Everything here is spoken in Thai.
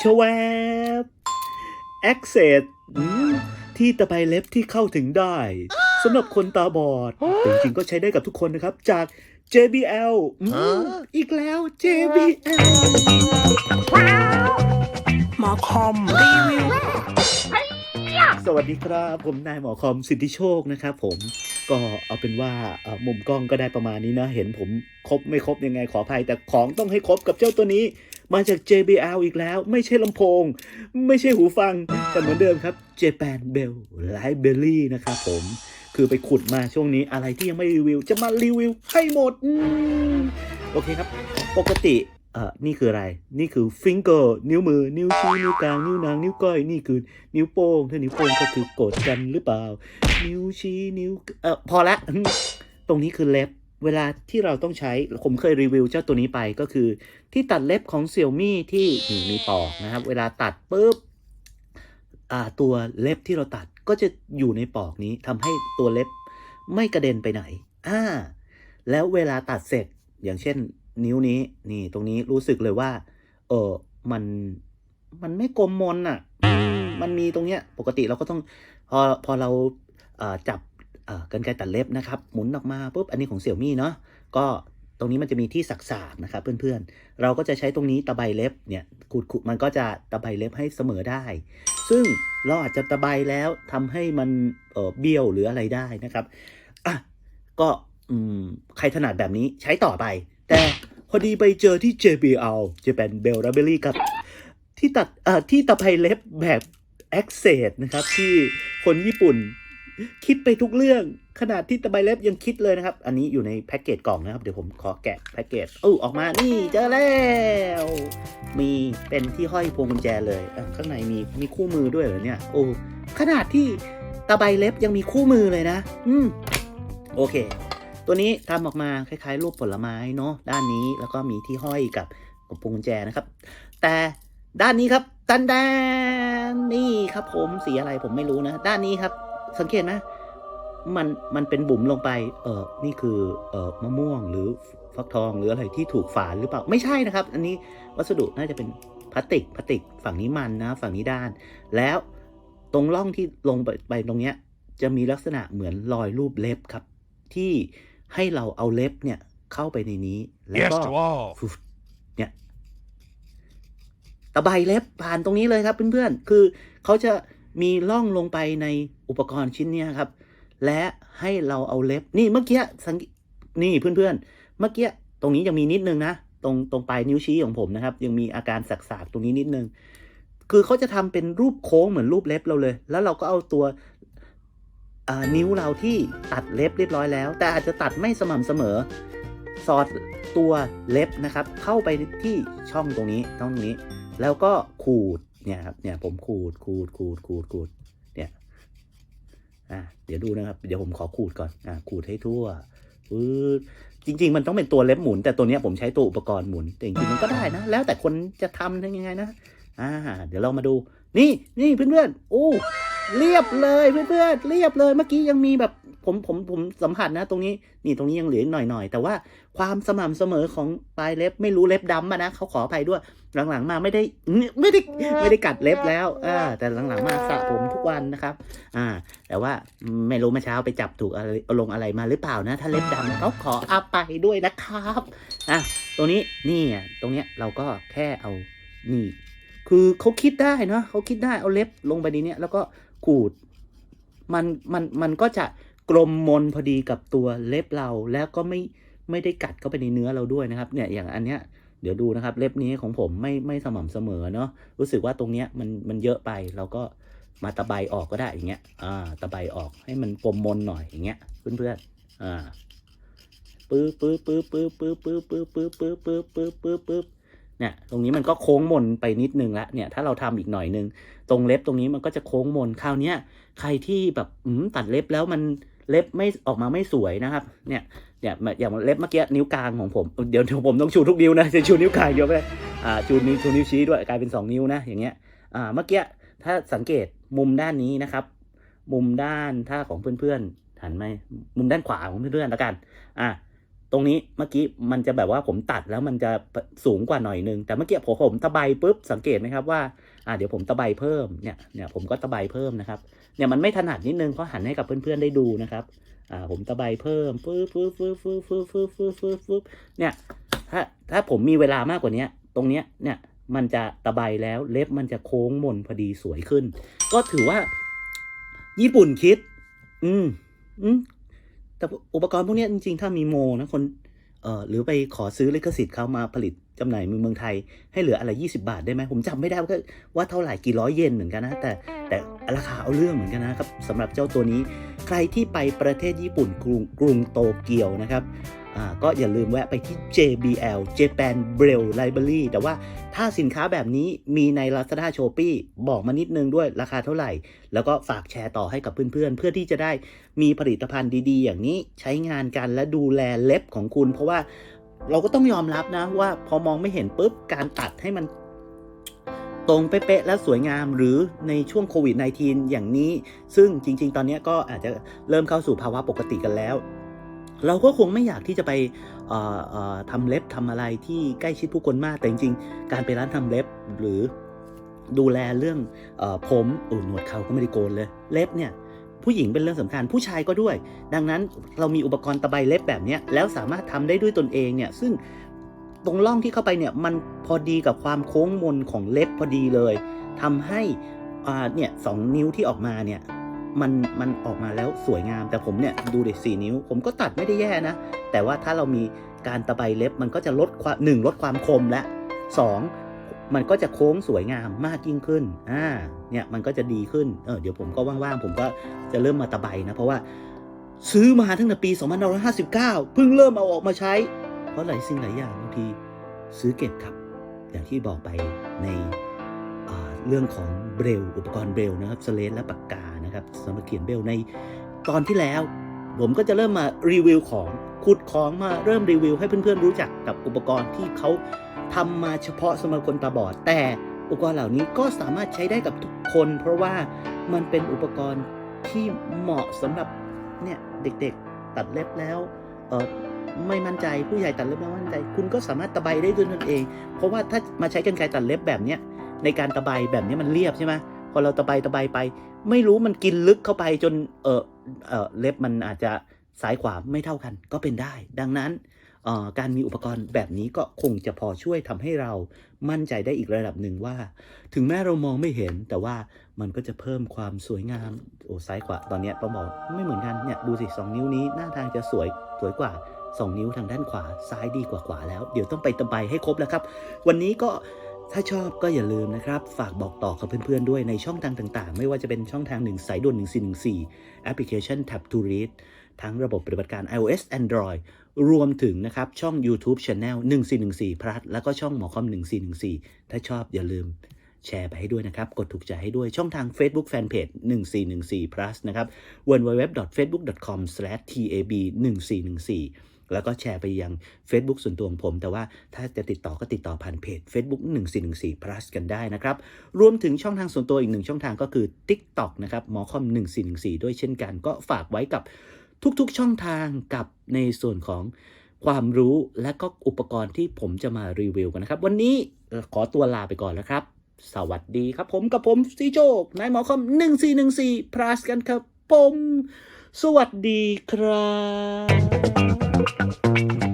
ชวบ Access อืมที่ตะไบเล็บที่เข้าถึงได้สำหรับคนตาบอดแต่จริงๆก็ใช้ได้กับทุกคนนะครับ จาก JBL อืมอีกแล้ว JBL หมอคอมรีวิว สวัสดีครับ ผมนายหมอคอมสิทธิโชคนะครับผมก็เอาเป็นว่าเอ่อมุมกล้องก็ได้ประมาณนี้นะ เห็นผมครบไม่ครบยังไงขออภัย แต่ของต้องให้ครบกับเจ้าตัวนี้ มาจาก JBL อีกแล้ว ไม่ใช่ลำโพง ไม่ใช่หูฟัง แต่เหมือนเดิมครับ Japan Bell Library นะครับผม คือไปขุดมาช่วงนี้อะไรที่ยังไม่รีวิว จะมารีวิวให้หมดโอเคครับ ปกติเอ่อนี่คืออะไร นี่คือ finger นิ้วมือ นิ้วชี้ นิ้วกลาง นิ้วนาง นิ้วก้อย นี่คือ นิ้วโป้ง ถ้านิ้วโป้งก็คือกดกันหรือเปล่า นิ้วชี้ นิ้ว เออพอละ ตรงนี้คือเล็บ เวลาที่เราต้องใช้ ผมเคยรีวิวเจ้าตัวนี้ไปก็คือ ที่ตัดเล็บของเซี่ยมี่ที่มีปอกนะครับ เวลาตัดปุ๊บตัวเล็บที่เราตัดก็จะอยู่ในปอกนี้ทำให้ตัวเล็บไม่กระเด็นไปไหนอ่าแล้วเวลาตัดเสร็จอย่างเช่นนิ้วนี้นี่ตรงนี้รู้สึกเลยว่า เออมันมันไม่กลมมนอะ มันมีตรงเนี้ย ปกติเราก็ต้อง พอพอเราจับ กันไกรตัดเล็บนะครับ หมุนออกมาปุ๊บอันนี้ของเสี่ยวมี่เนาะก็ตรงนี้มันจะมีที่สักๆนะครับเพื่อนๆ เราก็จะใช้ตรงนี้ตะไบเล็บเนี่ยขูดๆมันก็จะตะไบเล็บให้เสมอได้ ซึ่งเราอาจจะตะไบแล้วทำให้มันเอ่อเบี้ยวหรืออะไรได้นะครับอะก็อืมใครถนัดแบบนี้ใช้ต่อไป แต่พอดีไปเจอที่ JBL Japan Bell Library ครับ ที่ตัดเอ่อที่ตะไบเล็บแบบ Access นะครับที่คนญี่ปุ่น คิดไปทุกเรื่องขนาดที่ตะไบเล็บยังคิดเลยนะครับ อันนี้อยู่ในแพ็กเกจกล่องนะครับ เดี๋ยวผมขอแกะแพ็กเกจโอ้ออกมา นี่เจอแล้ว มีเป็นที่ห้อยพวงกุญแจเลย ข้างในมีมีคู่มือด้วยเหรอเนี่ย โอ้ ขนาดที่ตะไบเล็บยังมีคู่มือเลยนะ อืม โอเค ตัวนี้ทำออกมาคล้ายๆ รูปผลไม้เนาะ ด้านนี้แล้วก็มีที่ห้อยกับกับพวงกุญแจนะครับ แต่ด้านนี้ครับตันแดนนี่ครับผมสีอะไรผมไม่รู้นะ ด้านนี้ครับ สังเกตไหมมันมันเป็นบุ๋มลงไปเออนี่คือเออมะม่วงหรือฟักทองหรืออะไรที่ถูกฝานหรือเปล่าไม่ใช่นะครับ อันนี้วัสดุน่าจะเป็นพลาสติกพลาสติกฝั่งนี้มันนะ ฝั่งนี้ด้าน แล้วตรงร่องที่ลงไปไปตรงเนี้ยจะมีลักษณะเหมือนรอยรูปเล็บครับ ที่ให้เราเอาเล็บเนี่ยเข้าไปในนี้ แล้ว Yes ก็ to all. ฟุบเนี่ยตะไบเล็บผ่านตรงนี้เลยครับเพื่อนๆคือเขาจะ มีร่องลงไปในอุปกรณ์ชิ้นนี้ครับ และให้เราเอาเล็บ นี่เมื่อกี้สังเกนี่เพื่อนๆ เมื่อกี้ตรงนี้ยังมีนิดนึงนะ ตรงตรงปลายนิ้วชี้ของผมนะครับ ยังมีอาการสักๆตรงนี้นิดนึง คือเขาจะทำเป็นรูปโค้งเหมือนรูปเล็บเราเลย แล้วเราก็เอาตัวนิ้วเราที่ตัดเล็บเรียบร้อยแล้ว แต่อาจจะตัดไม่สม่ำเสมอ สอดตัวเล็บนะครับ เข้าไปที่ช่องตรงนี้ช่องนี้ แล้วก็ขูด เนี่ยครับ เนี่ยผมขูดขูดขูดขูดขูด เนี่ยอะเดี๋ยวดูนะครับ เดี๋ยวผมขอขูดก่อนอะขูดให้ทั่วปื๊ดจริง ๆ มันต้องเป็นตัวเล็บหมุน แต่ตัวเนี้ยผมใช้ตัวอุปกรณ์หมุนแต่จริงๆมันก็ได้นะ แล้วแต่คนจะทำยังไงนะ อ่า เดี๋ยวเรามาดู นี่นี่เพื่อนๆโอ้ เรียบเลยเพื่อนๆเรียบเลยเมื่อกี้ยังมีแบบผมผมผมสัมผัสนะ ตรงนี้นี่ตรงนี้ยังเหลืออีกหน่อยๆแต่ว่าความสม่ำเสมอของปลายเล็บไม่รู้เล็บดำนะเขาขออภัยด้วยหลังๆมาไม่ได้ไม่ได้ไม่ได้กัดเล็บแล้วอ่าแต่หลังๆมาสระผมทุกวันนะครับ อ่า แต่ว่าไม่รู้เมื่อเช้าไปจับถูกอะไรลงอะไรมาหรือเปล่านะ ถ้าเล็บดำเขาขออาไปยด้วยนะครับอะตรงนี้นี่ตรงเนี้ยเราก็แค่เอานี่ คือเขาคิดได้เนาะเขาคิดได้เอาเล็บลงไปในเนี้ยแล้วก็ ขูด มันมันมันก็จะกลมมนพอดีกับตัวเล็บเราแล้วก็ไม่ไม่ได้กัดเข้าไปในเนื้อเราด้วยนะครับ เนี่ยอย่างอันเนี้ยเดี๋ยวดูนะครับ เล็บนี้ของผมไม่ไม่สม่ำเสมอเนาะรู้สึกว่าตรงเนี้ยมันมันเยอะไปเราก็มาตะไบออกก็ได้อย่างเงี้ย อ่า ตะไบออกให้มันกลมมนหน่อยอย่างเงี้ยเพื่อนๆอ่าปื๊บปื๊บปื๊บปื๊บปื๊บปื๊บปื๊บปื๊บปื๊บปื๊บปื๊บปื๊บปื๊บ เนี่ยตรงนี้มันก็โค้งมนไปนิดนึงละเนี่ยถ้าเราทำอีกหน่อยนึง ตรงเล็บตรงนี้มันก็จะโค้งมนคราวนี้ใครที่แบบตัดเล็บแล้วมันเล็บไม่ออกมาไม่สวยนะครับ เนี่ยเนี่ยอย่างเล็บเมื่อกี้นิ้วกลางของผมเดี๋ยวเดี๋ยวผมต้องชูทุกนิ้วนะจะชูนิ้วกลางเดียวไม่ได้อ่าชูนิ้วชูนิ้วชี้ด้วยกลายเป็นสองนิ้วนะอย่างเงี้ยอ่าเมื่อกี้ถ้าสังเกตมุมด้านนี้นะครับ มุมด้านถ้าของเพื่อนๆหันไหมมุมด้านขวาของเพื่อนๆแล้วกันอะ ตรงนี้เมื่อกี้มันจะแบบว่าผมตัดแล้วมันจะสูงกว่าหน่อยนึง แต่เมื่อกี้ผมผมตะไบปุ๊บสังเกตไหมครับว่าอ่าเดี๋ยวผมตะไบเพิ่มเนี่ยเนี่ยผมก็ตะไบเพิ่มนะครับเนี่ยมันไม่ถนัดนิดนึงเพราะหันให้กับเพื่อนๆได้ดูนะครับอ่าผมตะไบเพิ่มฟื้ฟฟื้ฟฟื้ฟฟื้ฟฟื้ฟฟื้ฟฟื้ฟฟื้ฟฟื้ฟเนี่ยถ้าถ้าผมมีเวลามากกว่านี้ตรงเนี้ยเนี่ยมันจะตะไบแล้วเล็บมันจะโค้งมนพอดีสวยขึ้น ก็ถือว่า ญี่ปุ่นคิด อืมอืม แต่อุปกรณ์พวกนี้จริงๆ ถ้ามีโมนะคนเอ่อหรือไปขอซื้อลิขสิทธิ์เขามาผลิตจำหน่ายในเมืองไทย ให้เหลืออะไร20 บาทได้ไหมผมจำไม่ได้ว่าว่าเท่าไหร่กี่ร้อยเยนเหมือนกันนะแต่แต่ราคาเอาเรื่องเหมือนกันนะครับสำหรับเจ้าตัวนี้ ใครที่ไปประเทศญี่ปุ่นกรุงกรุงโตเกียวนะครับ ก็อย่าลืมแวะไปที่ JBL Japan Braille Library แต่ว่าถ้าสินค้าแบบนี้มีใน Lazada Shopee บอกมานิดนึงด้วยราคาเท่าไหร่ แล้วก็ฝากแชร์ต่อให้กับเพื่อนๆ เพื่อที่จะได้มีผลิตภัณฑ์ดีๆ อย่างนี้ใช้งานกันและดูแลเล็บของคุณ เพราะว่าเราก็ต้องยอมรับนะว่าพอมองไม่เห็นปุ๊บการตัดให้มันตรงเป๊ะๆและสวยงามหรือในช่วงโควิด -19 อย่างนี้ ซึ่งจริง ๆ ตอนนี้ก็อาจจะเริ่มเข้าสู่ภาวะปกติกันแล้ว เราก็คงไม่อยากที่จะไปเอ่อเอ่อทำเล็บทำอะไรที่ใกล้ชิดผู้คนมากแต่จริงๆ การไปร้านทำเล็บหรือดูแลเรื่องอผมโอ้หนวดเขาก็ไม่ได้โกนเลย เล็บเนี่ยผู้หญิงเป็นเรื่องสำคัญผู้ชายก็ด้วย ดังนั้นเรามีอุปกรณ์ตะไบเล็บแบบนี้แล้วสามารถทำได้ด้วยตนเองเนี่ยซึ่งตรงร่องที่เข้าไปเนี่ยมันพอดีกับความโค้งมนของเล็บพอดีเลยทำให้อ่าเนี่ยสองนิ้วที่ออกมาเนี่ย มันมันออกมาแล้วสวยงาม แต่ผมเนี่ยดูเด็สี่นิ้ว ผมก็ตัดไม่ได้แย่นะ แต่ว่าถ้าเรามีการตะไบเล็บ มันก็จะลดความหนึ่งลดความคมและสองมันก็จะโค้งสวยงามมากยิ่งขึ้น อ่า เนี่ยมันก็จะดีขึ้น เออเดี๋ยวผมก็ว่างๆ ผมก็จะเริ่มมาตะไบนะ เพราะว่าซื้อมาตั้งแต่ปี2559 เพิ่งเริ่มเอาออกมาใช้ เพราะหลายสิ่งหลายอย่างบางทีซื้อเก็บครับ อย่างที่บอกไปในเรื่องของเบรลอุปกรณ์เบรลนะครับสเลตและปากกา นะครับสำหรับเขียนเบลในตอนที่แล้ว ผมก็จะเริ่มมารีวิวของขุดของมาเริ่มรีวิว ให้เพื่อนๆรู้จักกับอุปกรณ์ที่เขาทำมาเฉพาะสำหรับคนตาบอด แต่อุปกรณ์เหล่านี้ก็สามารถใช้ได้กับทุกคน เพราะว่ามันเป็นอุปกรณ์ที่เหมาะสำหรับเนี่ยเด็กๆตัดเล็บแล้วเออไม่มั่นใจผู้ใหญ่ตัดเล็บไม่มั่นใจ คุณก็สามารถตะไบได้ด้วยตนเอง เพราะว่าถ้ามาใช้กรรไกรตัดเล็บแบบเนี้ยในการตะไบแบบนี้มันเรียบใช่ไหม พอเราตะไบตะไบไป ไม่รู้มันกินลึกเข้าไปจนเออเออเล็บมันอาจจะซ้ายขวาไม่เท่ากันก็เป็นได้ ดังนั้นออการมีอุปกรณ์แบบนี้ก็คงจะพอช่วยทำให้เรามั่นใจได้อีกระดับหนึ่งว่า ถึงแม้เรามองไม่เห็น แต่ว่ามันก็จะเพิ่มความสวยงามโอ้ซ้ายขวาตอนนี้ยต้องบอกไม่เหมือนกันเนี่ยดูสิสองนิ้วนี้หน้าทางจะสวยสวยกว่าสองนิ้วทางด้านขวาซ้ายดีกว่าขวาแล้ว เดี๋ยวต้องไปตะไบให้ครบแล้วครับ วันนี้ก็ ถ้าชอบก็อย่าลืมนะครับ ฝากบอกต่อกับเพื่อนๆด้วยในช่องทางต่างๆ ไม่ว่าจะเป็นช่องทาง1สายด่วน1414 แอปพลิเคชัน Tap to Read ทั้งระบบปฏิบัติการ iOS Android รวมถึงนะครับ ช่อง YouTube Channel 1414 plus แล้วก็ช่องหมอคอม 1414 ถ้าชอบอย่าลืมแชร์ไปให้ด้วยนะครับ กดถูกใจให้ด้วยช่องทาง Facebook Fanpage 1414 plus นะครับ www.facebook.com/tab1414 แล้วก็แชร์ไปยัง Facebook ส่วนตัวของผม แต่ว่าถ้าจะติดต่อก็ติดต่อผ่านเพจ Facebook 1414 plus กันได้นะครับ รวมถึงช่องทางส่วนตัวอีกหนึ่งช่องทางก็คือ TikTok นะครับหมอคอม1414 ด้วยเช่นกันก็ฝากไว้กับทุกๆช่องทางกับในส่วนของความรู้และก็อุปกรณ์ที่ผมจะมารีวิวกันนะครับ วันนี้ขอตัวลาไปก่อนแล้วครับ สวัสดีครับผมกับผมซีโจกนายหมอคอม1414 plus กันครับผม สวัสดีครับ Thank you.